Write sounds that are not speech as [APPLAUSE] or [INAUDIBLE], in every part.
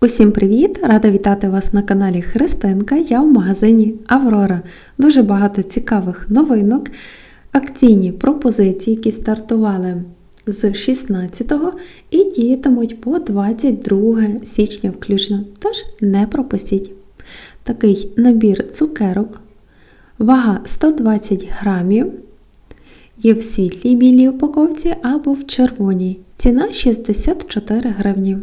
Усім привіт! Рада вітати вас на каналі Христинка. Я в магазині Аврора. Дуже багато цікавих новинок, акційні пропозиції, які стартували з 16 і діятимуть по 22 січня включно. Тож не пропустіть. Такий набір цукерок, вага 120 грамів. Є в світлій білій упаковці або в червоній. Ціна 64 гривні.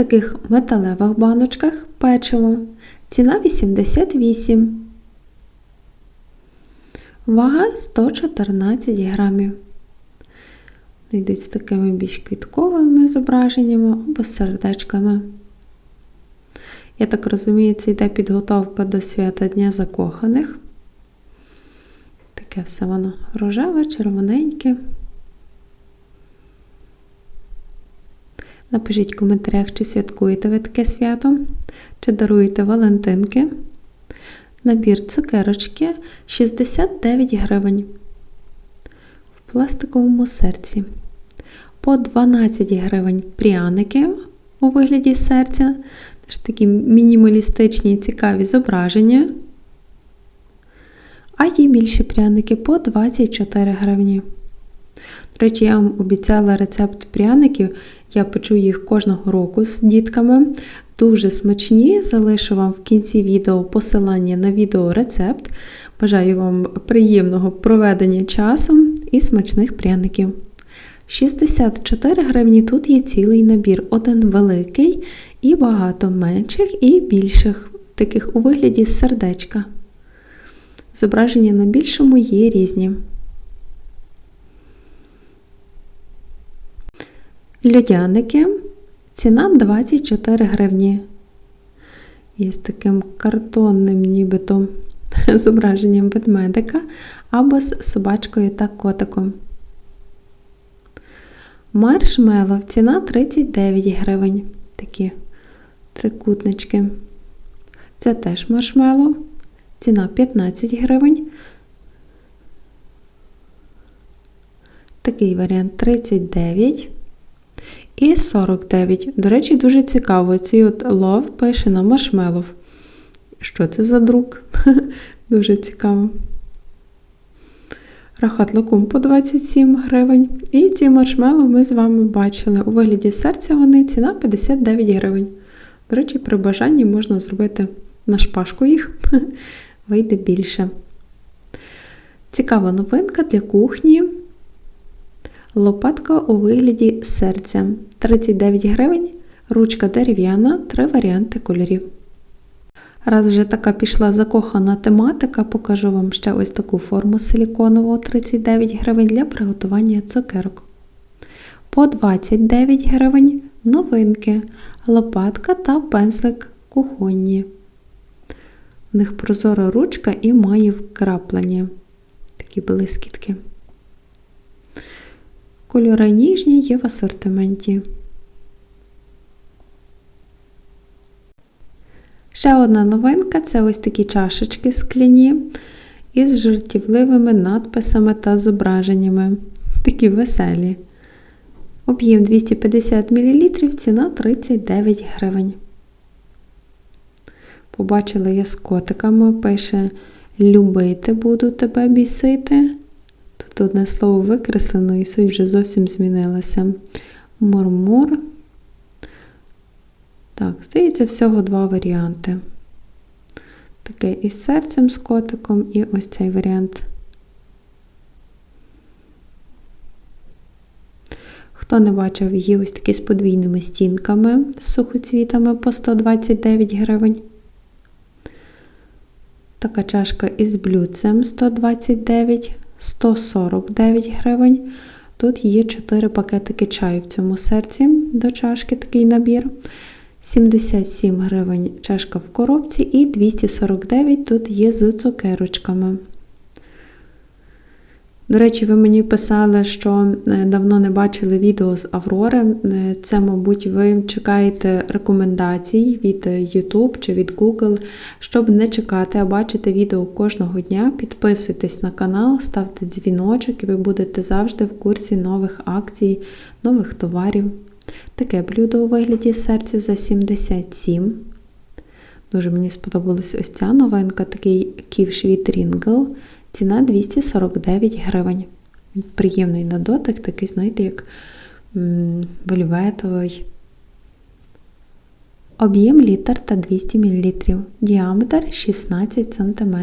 Таких металевих баночках печиво. Ціна 88. Вага 114 грамів. Йдуть з такими більш квітковими зображеннями або сердечками. Я так розумію, це йде підготовка до свята Дня Закоханих. Таке все воно рожеве, червоненьке. Напишіть в коментарях, чи святкуєте ви таке свято, чи даруєте Валентинки. Набір цукерочки 69 гривень в пластиковому серці. По 12 гривень пряники у вигляді серця. Теж такі мінімалістичні і цікаві зображення. А є більші пряники по 24 гривні. Речі, я вам обіцяла рецепт пряників. Я печу їх кожного року з дітками. Дуже смачні. Залишу вам в кінці відео посилання на відеорецепт. Бажаю вам приємного проведення часу і смачних пряників. 64 гривні тут є цілий набір. Один великий і багато менших і більших, таких у вигляді сердечка. Зображення на більшому є різні. Льодяники. Ціна 24 гривні. Є з таким картонним нібито [LAUGHS] зображенням ведмедика або з собачкою та котиком. Маршмеллоу ціна 39 гривень. Такі трикутнички. Це теж маршмеллоу. Ціна 15 гривень. Такий варіант 39 і 49. До речі, дуже цікаво. Ці от love пише на маршмелов. Що це за друк? [LAUGHS] Дуже цікаво. Рахат лакум по 27 гривень. І ці маршмеллоу ми з вами бачили. У вигляді серця вони ціна 59 гривень. До речі, при бажанні можна зробити на шпажку їх, [LAUGHS] вийде більше. Цікава новинка для кухні. Лопатка у вигляді серця 39 гривень, ручка дерев'яна, три варіанти кольорів. Раз вже така пішла закохана тематика, покажу вам ще ось таку форму силіконову 39 гривень для приготування цукерок. По 29 гривень новинки, лопатка та пензлик кухонні. В них прозора ручка і має вкраплення. Такі блискітки. Кольори ніжні є в асортименті. Ще одна новинка це ось такі чашечки скляні із жартівливими надписами та зображеннями. Такі веселі. Об'єм 250 мл, ціна 39 гривень. Побачила я з котиками, пише Любити буду тебе бісити. Тут одне слово викреслено, і суть вже зовсім змінилася. Мурмур. Так, здається, всього два варіанти. Таке із серцем з котиком, і ось цей варіант. Хто не бачив, є ось такі з подвійними стінками з сухоцвітами по 129 гривень. Така чашка із блюдцем 129 149 гривень. Тут є 4 пакетики чаю в цьому серці до чашки такий набір. 77 гривень чашка в коробці і 249 тут є з цукерочками. До речі, ви мені писали, що е, давно не бачили відео з Аврори. Е, це, мабуть, ви чекаєте рекомендацій від YouTube чи від Google. Щоб не чекати, а бачити відео кожного дня. Підписуйтесь на канал, ставте дзвіночок, і ви будете завжди в курсі нових акцій, нових товарів. Таке блюдо у вигляді серця за 77. Дуже мені сподобалась ось ця новинка, такий ківш від Рінгл. Ціна 249 гривень. Приємний на дотик, такий, знаєте, як вельветовий. Об'єм літр та 200 мл. Діаметр 16 см.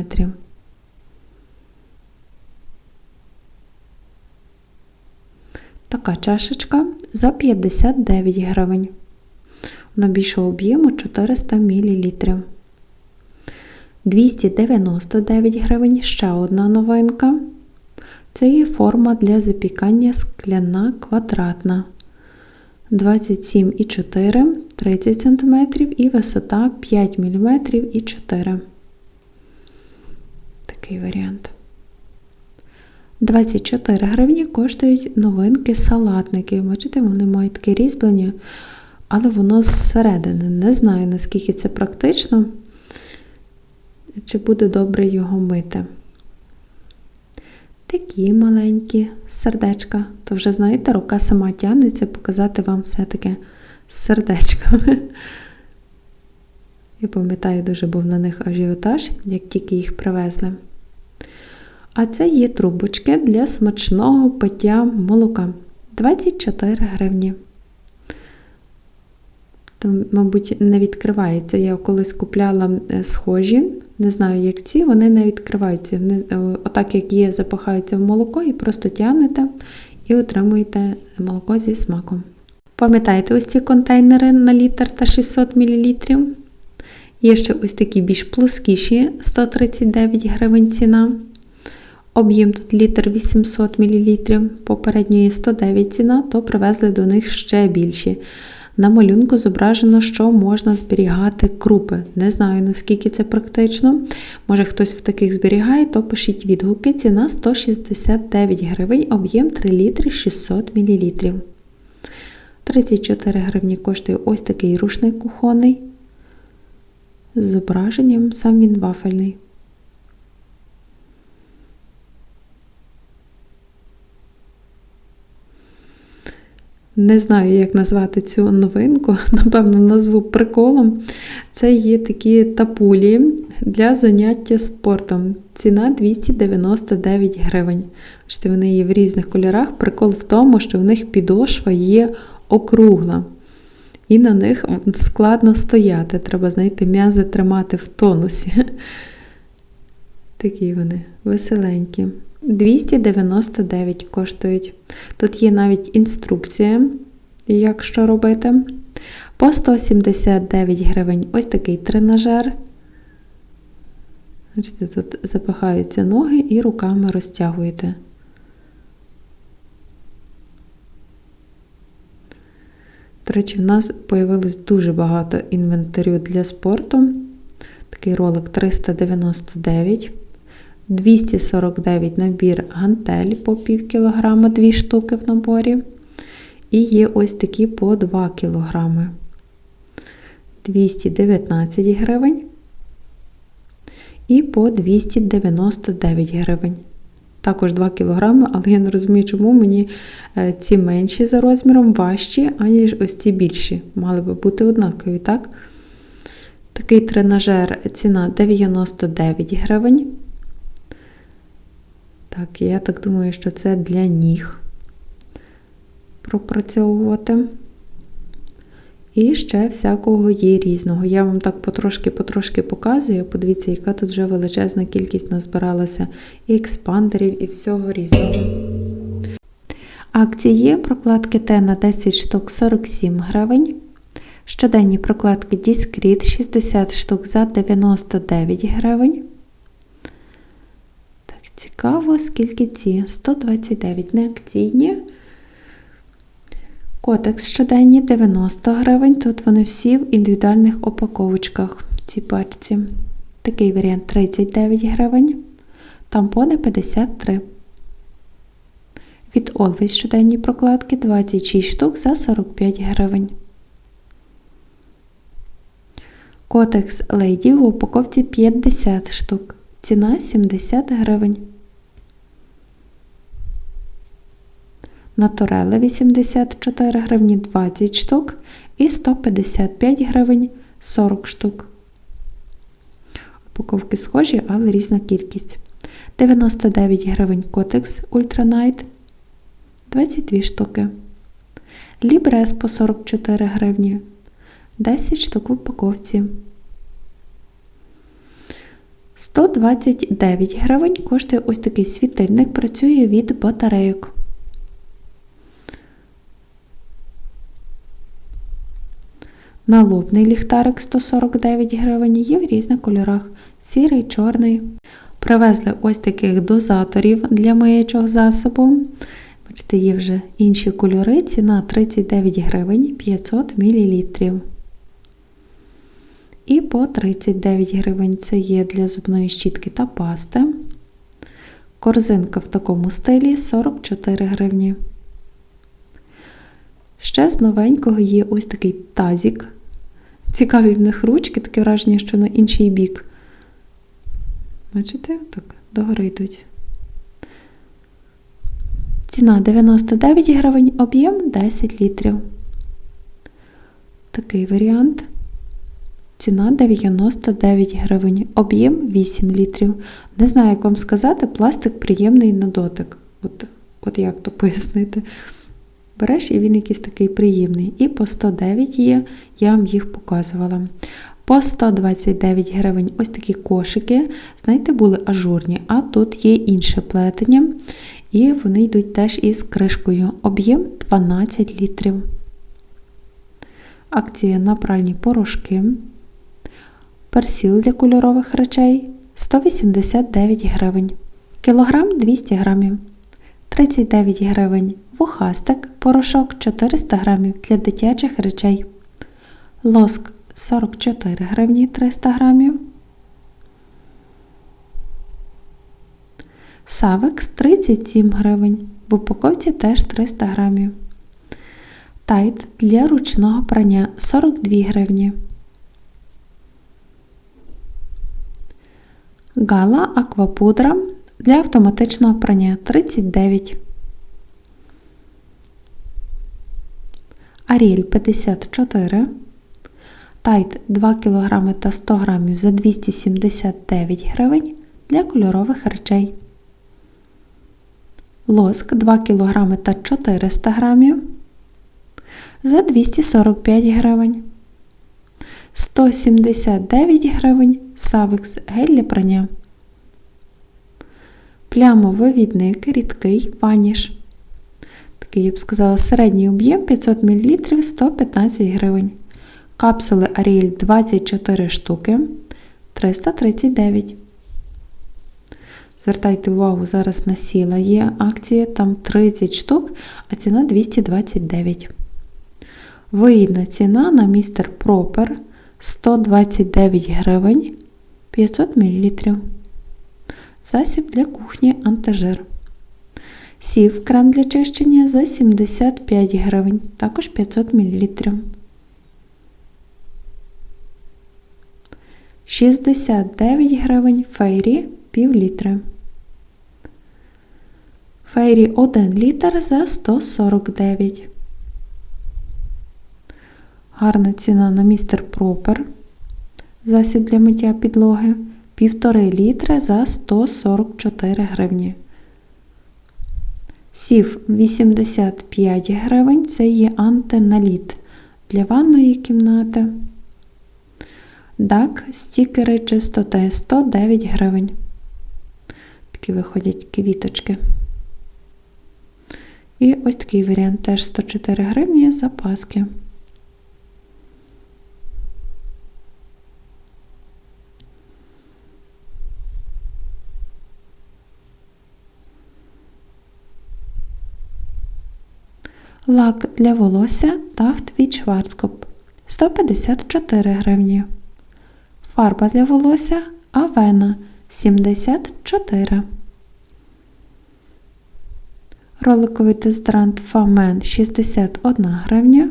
Така чашечка за 59 гривень. На більшого об'єму 400 мл. 299 гривень ще одна новинка. Це є форма для запікання скляна квадратна. 27,4 30 см і висота 5 мм і 4 Такий варіант. 24 гривні коштують новинки салатники. Бачите, вони мають таке різьблення, але воно зсередини. Не знаю, наскільки це практично, чи буде добре його мити. Такі маленькі сердечка. То вже, знаєте, рука сама тягнеться показати вам все-таки з сердечками. Я пам'ятаю, дуже був на них ажіотаж, як тільки їх привезли. А це є трубочки для смачного пиття молока. 24 гривні. Там, мабуть, не відкривається. Я колись купляла е, схожі, не знаю, як ці, вони не відкриваються. Вони, е, отак, як є, запахаються в молоко і просто тягнете і отримуєте молоко зі смаком. Пам'ятаєте ось ці контейнери на літр та 600 мл? Є ще ось такі більш плоскіші 139 гривень ціна. Об'єм тут літр 800 мл, попередньої 109 ціна, то привезли до них ще більші. На малюнку зображено, що можна зберігати крупи. Не знаю, наскільки це практично. Може хтось в таких зберігає, то пишіть відгуки. Ціна 169 гривень, об'єм 3 літри 600 мл. 34 гривні коштує ось такий рушник кухонний. З зображенням сам він вафельний. Не знаю, як назвати цю новинку, [LAUGHS] напевно, назву приколом. Це є такі тапулі для заняття спортом. Ціна 299 гривень. Бачите, вони є в різних кольорах. Прикол в тому, що в них підошва є округла. І на них складно стояти. Треба, знаєте, м'язи тримати в тонусі. [LAUGHS] Такі вони веселенькі. 299 коштують. Тут є навіть інструкція, як що робити. По 179 гривень ось такий тренажер. Бачите, Тут запихаються ноги і руками розтягуєте. До речі, в нас з'явилось дуже багато інвентарю для спорту. Такий ролик 399. 249 набір гантель по пів кілограма, 2 штуки в наборі. І є ось такі по 2 кілограми. 219 гривень. І по 299 гривень. Також 2 кілограми, але я не розумію, чому мені е, ці менші за розміром важчі, аніж ось ці більші. Мали би бути однакові, так? Такий тренажер ціна 99 гривень. Так, я так думаю, що це для ніг пропрацьовувати. І ще всякого є різного. Я вам так потрошки-потрошки показую. Подивіться, яка тут вже величезна кількість назбиралася і експандерів, і всього різного. Акції прокладки Т на 10 штук 47 гривень. Щоденні прокладки Discreet 60 штук за 99 гривень. Цікаво, скільки ці 129 неакційні. Котекс щоденні 90 гривень. Тут вони всі в індивідуальних упаковочках в цій пачці. Такий варіант 39 гривень. Тампони 53. Від Always щоденні прокладки 26 штук за 45 гривень. Котекс Lady в упаковці 50 штук. Ціна 70 гривень. Натуреле 84 гривні 20 штук і 155 гривень 40 штук. Упаковки схожі, але різна кількість. 99 гривень Котекс Night 22 штуки. Лібрес по 44 гривні 10 штук в упаковці. 129 гривень коштує ось такий світильник, працює від батарейок. Налобний ліхтарик 149 гривень є в різних кольорах: сірий, чорний. Привезли ось таких дозаторів для миючого засобу. Бачите, є вже інші кольори. Ціна 39 гривень 500 мл. І по 39 гривень це є для зубної щітки та пасти. Корзинка в такому стилі 44 гривні. Ще з новенького є ось такий тазік. Цікаві в них ручки, таке враження, що на інший бік. Бачите, так, догори йдуть. Ціна 99 гривень, об'єм 10 літрів. Такий варіант. Ціна 99 гривень, об'єм 8 літрів. Не знаю, як вам сказати, пластик приємний на дотик. От, от як то пояснити. Береш і він якийсь такий приємний. І по 109 є, я вам їх показувала. По 129 гривень ось такі кошики, знаєте, були ажурні, а тут є інше плетення. І вони йдуть теж із кришкою. Об'єм 12 літрів. Акція на пральні порошки. Персіл для кольорових речей 189 гривень. Кілограм 200 грамів. 39 гривень. Вухастик порошок 400 грамів для дитячих речей. Лоск 44 гривні 300 грамів. Савекс 37 гривень. В упаковці теж 300 грамів. Тайт для ручного прання 42 гривні. Гала аквапудра для автоматичного прання 39. Аріель 54. Тайт 2 кг та 100 г за 279 гривень для кольорових речей. Лоск 2 кг та 400 г за 245 гривень. 179 гривень Савекс гель для прання. Плямовивідник рідкий ваніш. Такий, я б сказала, середній об'єм 500 мл 115 гривень. Капсули Ariel 24 штуки 339. Звертайте увагу, зараз на сіла є акція, там 30 штук, а ціна 229. Вигідна ціна на містер Пропер 129 гривень 500 мл. Засіб для кухні антижир. Сів крем для чищення за 75 гривень, також 500 мл. 69 гривень фейрі пів літри. Фейрі 1 літр за 149. Гарна ціна на містер Пропер. Засіб для миття підлоги. 1,5 літри за 144 гривні. Сів 85 гривень. Це є антиналіт для ванної кімнати. Дак, стікери чистоти 109 гривень. Такі виходять квіточки. І ось такий варіант теж 104 гривні запаски. Лак для волосся Taft від Schwarzkopf 154 гривні. Фарба для волосся Авена 74. Роликовий дезодорант Фамен 61 гривня.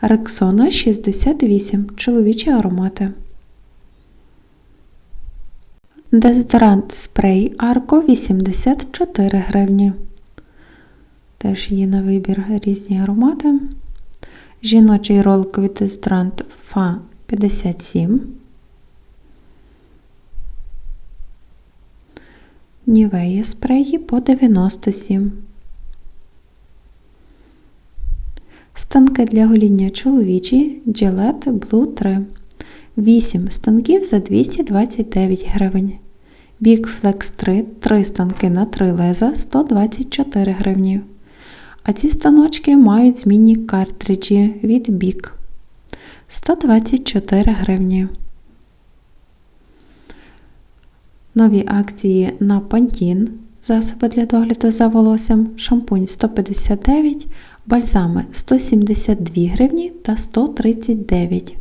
Рексона 68 чоловічі аромати. Дезодорант спрей Арко 84 гривні. Теж є на вибір різні аромати. Жіночий ролковий дезодорант Фа 57. Нівея спреї по 97. Станки для гоління чоловічі Gillette Blue 3. 8 станків за 229 гривень. Big Flex 3 3 станки на 3 леза 124 гривні. А ці станочки мають змінні картриджі від Big 124 гривні. Нові акції на Pantene засоби для догляду за волоссям, шампунь 159, бальзами 172 гривні та 139.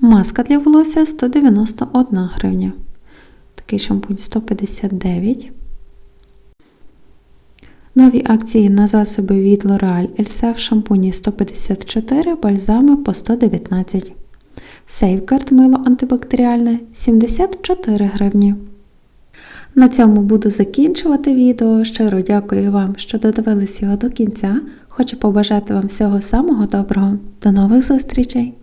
Маска для волосся 191 гривня. Такий шампунь 159. Нові акції на засоби від L'Oreal Elseve шампуні 154, бальзами по 119. Safeguard мило антибактеріальне 74 гривні. На цьому буду закінчувати відео. Щиро дякую вам, що додивились його до кінця. Хочу побажати вам всього самого доброго. До нових зустрічей!